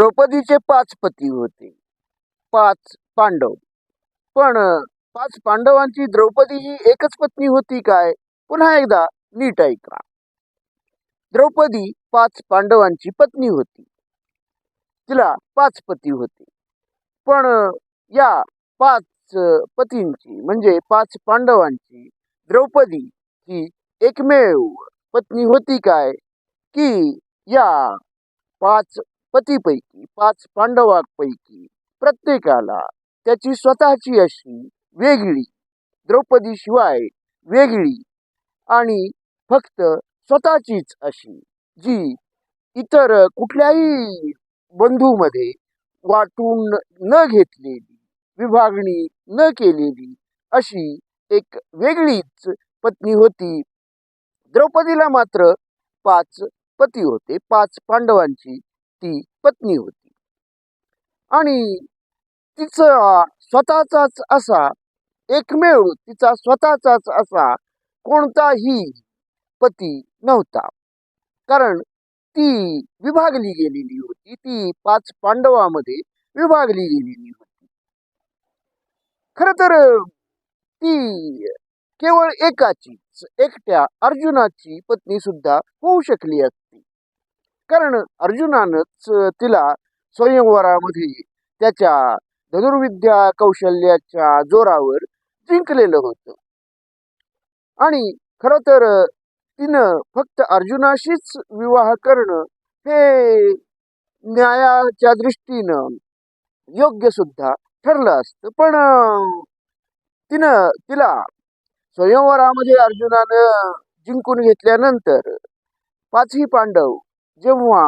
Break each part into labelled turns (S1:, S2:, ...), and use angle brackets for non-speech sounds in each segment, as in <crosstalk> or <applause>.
S1: द्रौपदीचे पाच पती होते. पाच पांडव. पण पाच पांडवांची द्रौपदी ही एकच पत्नी होती काय? पुन्हा एकदा नीट ऐका. द्रौपदी पाच पांडवांची पत्नी होती. तिला पाच पती होते. पण या पाच पतींची म्हणजे पाच पांडवांची द्रौपदी ही एकमेव पत्नी होती काय? की या पाच पतीपैकी पाच पांडवांपैकी प्रत्येकाला त्याची स्वतःची अशी वेगळी द्रौपदी शिवाय वेगळी आणि फक्त स्वतःचीच अशी जी इतर कुठल्याही बंधूमध्ये वाटून न घेतलेली विभागणी न केलेली अशी एक वेगळीच पत्नी होती. द्रौपदीला मात्र पाच पती होते पाच पांडवांची ती पत्नी होती. आणि तिचा स्वतःचाच असा एकमेव तिचा स्वतःचाच असा कोणताही पती नव्हता. कारण ती विभागली गेलेली होती ती पाच पांडवामध्ये विभागली गेलेली होती. खर तर ती केवळ एकाचीच एकट्या अर्जुनाची पत्नी सुद्धा होऊ शकली असती. कारण अर्जुनानंच तिला स्वयंवरामध्ये त्याच्या धनुर्विद्या कौशल्याच्या जोरावर जिंकलेलं होतं. आणि खर तर तिनं फक्त अर्जुनाशीच विवाह करणं हे न्यायाच्या दृष्टीनं योग्य सुद्धा ठरलं असतं. पण तिनं तिला स्वयंवरामध्ये अर्जुनानं जिंकून घेतल्यानंतर पाचही पांडव जेव्हा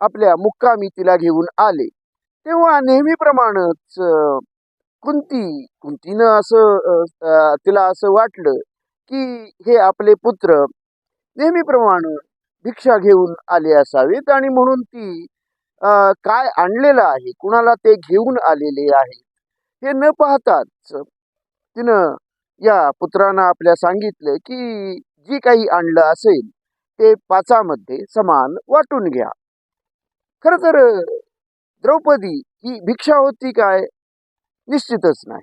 S1: आपल्या मुक्कामी तिला घेऊन आले तेव्हा नेहमीप्रमाणेच कुंती कुंतीनं असं तिला असं वाटलं की हे आपले पुत्र नेहमीप्रमाणे भिक्षा घेऊन आले असावेत आणि म्हणून ती काय आणलेलं आहे कुणाला ते घेऊन आलेले आहे हे न पाहताच तिनं या पुत्रांना आपल्या सांगितलं की जी काही आणलं असेल ते पाचामध्ये समान वाटून घ्या. खर तर द्रौपदी ही भिक्षा होती काय? निश्चितच नाही.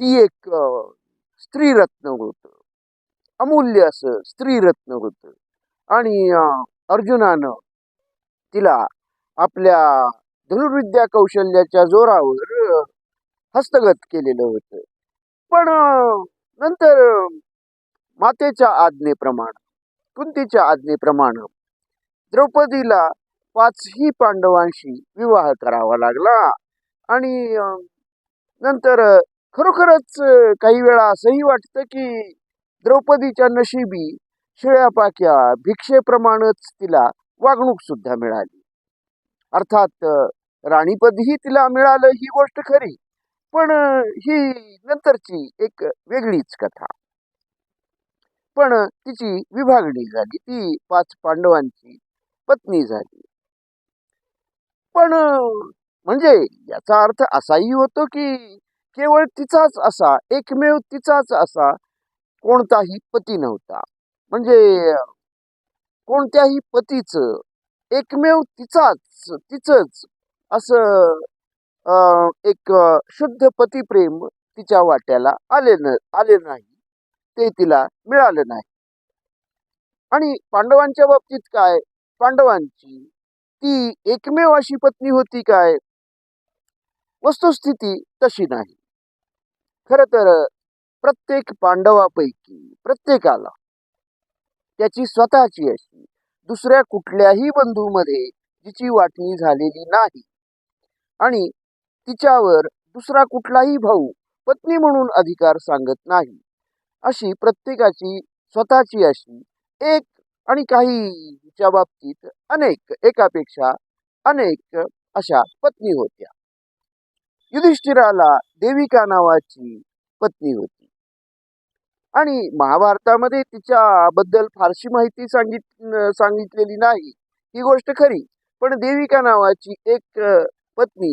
S1: ती एक स्त्रीरत्न होत. अमूल्य असं स्त्रीरत्न होत. आणि अर्जुनानं तिला आपल्या धनुर्विद्या कौशल्याच्या जोरावर हस्तगत केलेलं होतं. पण नंतर मातेच्या आज्ञेप्रमाणे कुंतीच्या आज्ञेप्रमाणे. द्रौपदीला पाचही पांडवांशी विवाह करावा लागला. आणि नंतर खरोखरच काही वेळा असंही वाटतं की द्रौपदीच्या नशिबी शिळ्यापाक्या भिक्षेप्रमाणेच तिला वागणूक सुद्धा मिळाली. अर्थात राणीपदही तिला मिळालं ही गोष्ट खरी. पण ही नंतरची एक वेगळीच कथा. पण तिची विभागणी झाली. ती पाच पांडवांची पत्नी झाली. पण म्हणजे याचा अर्थ असाही होतो की केवळ तिचाच असा एकमेव तिचाच असा कोणताही पती नव्हता. म्हणजे कोणत्याही पतीचं एकमेव तिचाच तिचंच असं अं, एक शुद्ध पतिप्रेम तिच्या वाट्याला आले न आले नाही. ते तिला मिळालं नाही. आणि पांडवांच्या बाबतीत काय? पांडवांची ती एकमेव अशी पत्नी होती काय? वस्तुस्थिती तशी नाही. खर तर प्रत्येक पांडवापैकी प्रत्येकाला त्याची स्वतःची अशी दुसऱ्या कुठल्याही बंधूमध्ये जिची वाटणी झालेली नाही. आणि तिच्यावर दुसरा कुठलाही भाऊ पत्नी म्हणून अधिकार सांगत नाही. अशी प्रत्येकाची स्वतःची अशी एक आणि काहीच्या बाबतीत अनेक एकापेक्षा अनेक अशा पत्नी होत्या. युधिष्ठिराला देविका नावाची पत्नी होती. आणि महाभारतामध्ये तिच्याबद्दल फारशी माहिती सांगित सांगितलेली नाही ही गोष्ट खरी. पण देविका नावाची एक पत्नी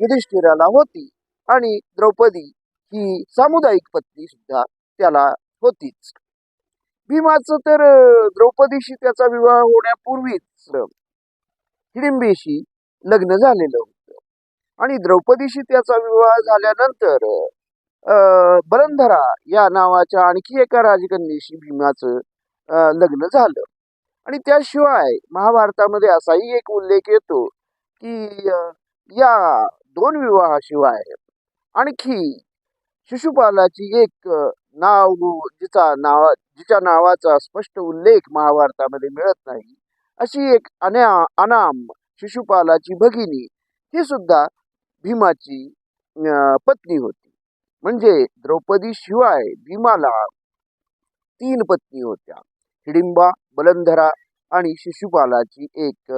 S1: युधिष्ठिराला होती आणि द्रौपदी ही सामुदायिक पत्नी सुद्धा त्याला होतीच. भीमाचं तर द्रौपदीशी त्याचा विवाह होण्यापूर्वीच हिडिंबीशी लग्न झालेलं होतं. आणि द्रौपदीशी त्याचा विवाह झाल्यानंतर अं, बलंधरा या नावाच्या आणखी एका राजकन्येशी भीमाचं लग्न झालं. आणि त्याशिवाय महाभारतामध्ये असाही एक उल्लेख येतो की या दोन विवाहाशिवाय आणखी शिशुपालाची एक नाव जिचा नावा जिच्या नावाचा स्पष्ट उल्लेख महाभारतामध्ये मिळत नाही अशी एक अन्या अनाम शिशुपालाची भगिनी ही सुद्धा भीमाची पत्नी होती. म्हणजे द्रौपदी शिवाय भीमाला तीन पत्नी होत्या हिडिंबा बलंधरा आणि शिशुपालाची एक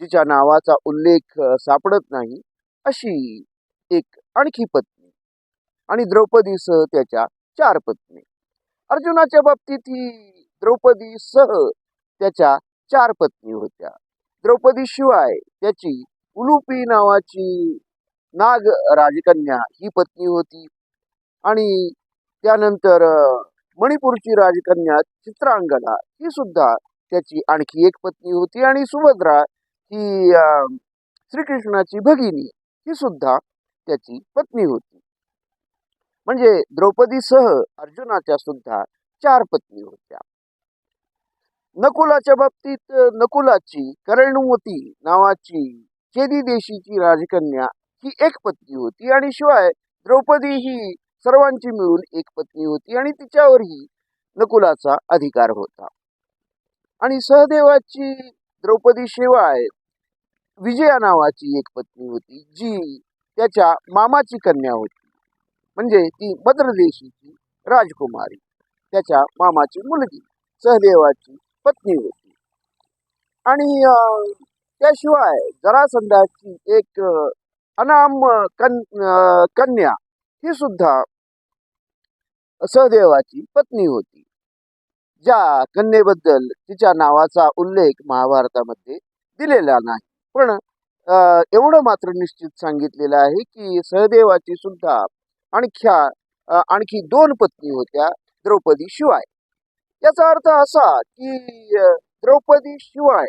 S1: जिच्या नावाचा उल्लेख सापडत नाही अशी एक आणखी पत्नी आणि द्रौपदीसह त्याच्या चार पत्नी. अर्जुनाच्या बाबतीत ही द्रौपदीसह त्याच्या चार पत्नी होत्या. द्रौपदी शिवाय त्याची उलुपी नावाची नाग राजकन्या ही पत्नी होती. आणि त्यानंतर मणिपूरची राजकन्या चित्रांगदा ही सुद्धा त्याची आणखी एक पत्नी होती. आणि सुभद्रा ही श्रीकृष्णाची भगिनी ही सुद्धा त्याची पत्नी होती. म्हणजे द्रौपदीसह अर्जुनाच्या सुद्धा चार पत्नी होत्या. नकुलाच्या बाबतीत नकुलाची करणवती नावाची चेदी देशीची राजकन्या ही एक पत्नी होती आणि शिवाय द्रौपदी ही सर्वांची मिळून एक पत्नी होती आणि तिच्यावरही नकुलाचा अधिकार होता. आणि सहदेवाची द्रौपदी शिवाय विजया नावाची एक पत्नी होती जी त्याच्या मामाची कन्या होती. म्हणजे ती भद्रदेशीची राजकुमारी त्याच्या मामाची मुलगी सहदेवाची पत्नी होती. आणि त्याशिवाय जरासंधाची एक अनाम कन कन्या ही सुद्धा सहदेवाची पत्नी होती. ज्या कन्येबद्दल तिच्या नावाचा उल्लेख महाभारतामध्ये दिलेला नाही. पण अं, एवढं मात्र निश्चित सांगितलेलं आहे की सहदेवाची सुद्धा आणख्या आणखी दोन पत्नी होत्या द्रौपदी शिवाय. याचा अर्थ असा की द्रौपदी शिवाय.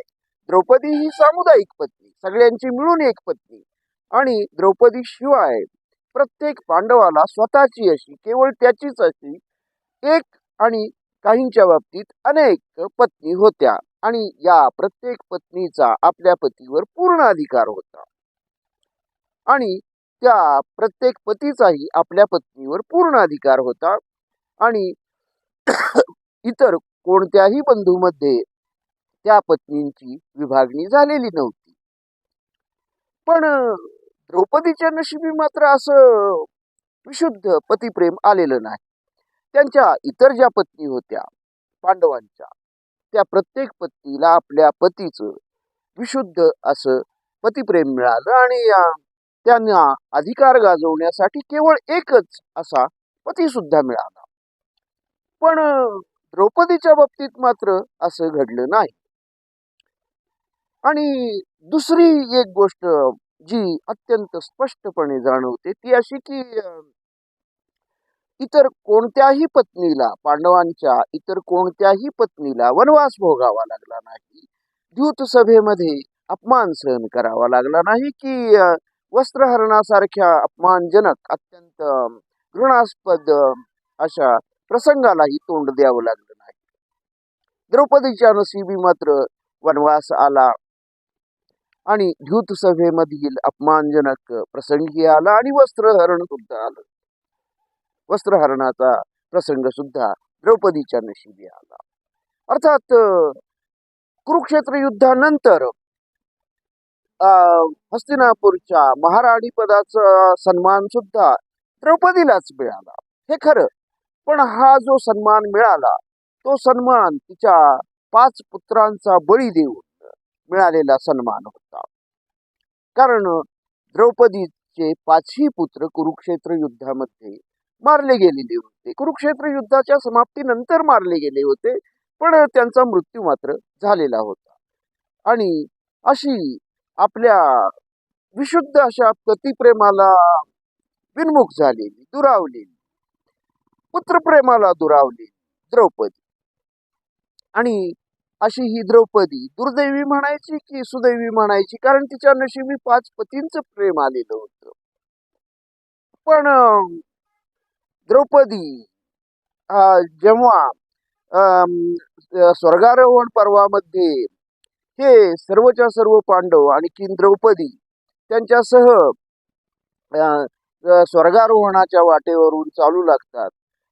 S1: द्रौपदी ही सामुदायिक पत्नी सगळ्यांची मिळून एक पत्नी. आणि द्रौपदी शिवाय प्रत्येक पांडवाला स्वतःची अशी केवळ त्याचीच अशी एक आणि काहींच्या बाबतीत अनेक पत्नी होत्या. आणि या प्रत्येक पत्नीचा आपल्या पतीवर पूर्ण अधिकार होता. आणि त्या प्रत्येक पतीचाही आपल्या पत्नीवर पूर्ण अधिकार होता. आणि <coughs> इतर कोणत्याही बंधूमध्ये त्या पत्नींची विभागणी झालेली नव्हती. पण द्रौपदीच्या नशिबी मात्र असं विशुद्ध पतिप्रेम आलेलं नाही. त्यांच्या इतर ज्या पत्नी होत्या पांडवांच्या त्या प्रत्येक पत्नीला आपल्या पतीचं विशुद्ध असं पतिप्रेम मिळालं आणि त्यांना अधिकार गाजवण्यासाठी केवळ एकच असा पती सुद्धा मिळाला. पण द्रौपदीच्या बाबतीत मात्र असं घडलं नाही. आणि दुसरी एक गोष्ट जी अत्यंत स्पष्टपणे जाणवते ती अशी की इतर कोणत्याही पत्नीला पांडवांच्या इतर कोणत्याही पत्नीला वनवास भोगावा लागला नाही. द्यूत सभेमध्ये अपमान सहन करावा लागला नाही की वस्त्रहरणासारख्या अपमानजनक अत्यंत घृणास्पद अशा प्रसंगालाही तोंड द्यावं लागलं नाही. द्रौपदीच्या नशिबी मात्र वनवास आला आणि द्यूत सभेमधील अपमानजनक प्रसंगी आला आणि वस्त्रहरण सुद्धा आलं. वस्त्रहरणाचा प्रसंग सुद्धा द्रौपदीच्या नशिबी आला. अर्थात कुरुक्षेत्र युद्धानंतर हस्तिनापूरच्या महाराणी पदाचा सन्मान सुद्धा द्रौपदीलाच मिळाला. हे खरं. पण हा जो सन्मान मिळाला तो सन्मान तिच्या पाच पुत्रांचा बळी देऊन मिळालेला सन्मान होता. कारण द्रौपदीचे पाचही पुत्र कुरुक्षेत्र युद्धामध्ये मारले गेलेले होते. कुरुक्षेत्र युद्धाच्या समाप्तीनंतर मारले गेले होते पण त्यांचा मृत्यू मात्र झालेला होता. आणि अशी आपल्या विशुद्ध अशा पतीप्रेमाला विनमुख झालेली दुरावलेली. पुत्रप्रेमाला दुरावलेली द्रौपदी. आणि अशी ही द्रौपदी दुर्दैवी म्हणायची की सुदैवी म्हणायची? कारण तिच्या नशिबी पाच पतींचं प्रेम आलेलं होतं. पण द्रौपदी अं, जेव्हा अं, स्वर्गारोहण पर्वामध्ये हे सर्वच्या सर्व पांडव आणि द्रौपदी त्यांच्यासह स्वर्गारोहणाच्या वाटेवरून चालू लागतात.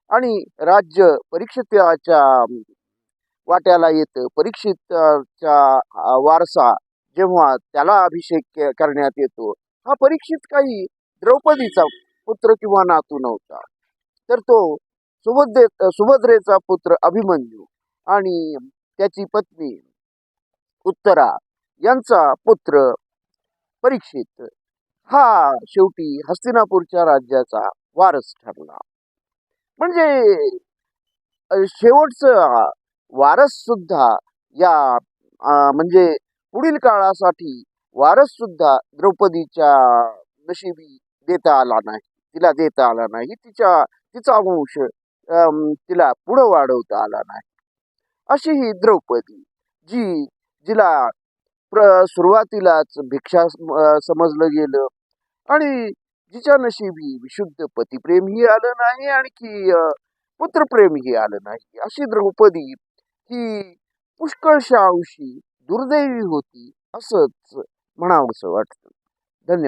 S1: आणि राज्य परीक्षिताच्या वाट्याला येतं. परीक्षितच्या वारसा जेव्हा त्याला अभिषेक करण्यात येतो हा परीक्षित काही द्रौपदीचा पुत्र किंवा नातू नव्हता. तर तो सुभद्रे सुभद्रेचा पुत्र अभिमन्यू आणि त्याची पत्नी उत्तरा यांचा पुत्र परीक्षित. हा शेवटी हस्तिनापूरच्या राज्याचा वारस ठरला. म्हणजे शेवटचा वारस सुद्धा या म्हणजे पुढील काळासाठी वारस सुद्धा द्रौपदीच्या नशिबी देता आला नाही. तिला देता आला नाही. तिच्या तिचा वंश तिला पुढं वाढवता आला नाही. अशी ही द्रौपदी जी जिला प्र सुरुवातीलाच भिक्षा समजलं गेलं. आणि जिच्या नशिबी विशुद्ध पतिप्रेमही आलं नाही आणखी पुत्रप्रेमही आलं नाही. अशी द्रौपदी ही पुष्कळशा अंशी दुर्दैवी होती असंच म्हणावंसं वाटतं. धन्यवाद.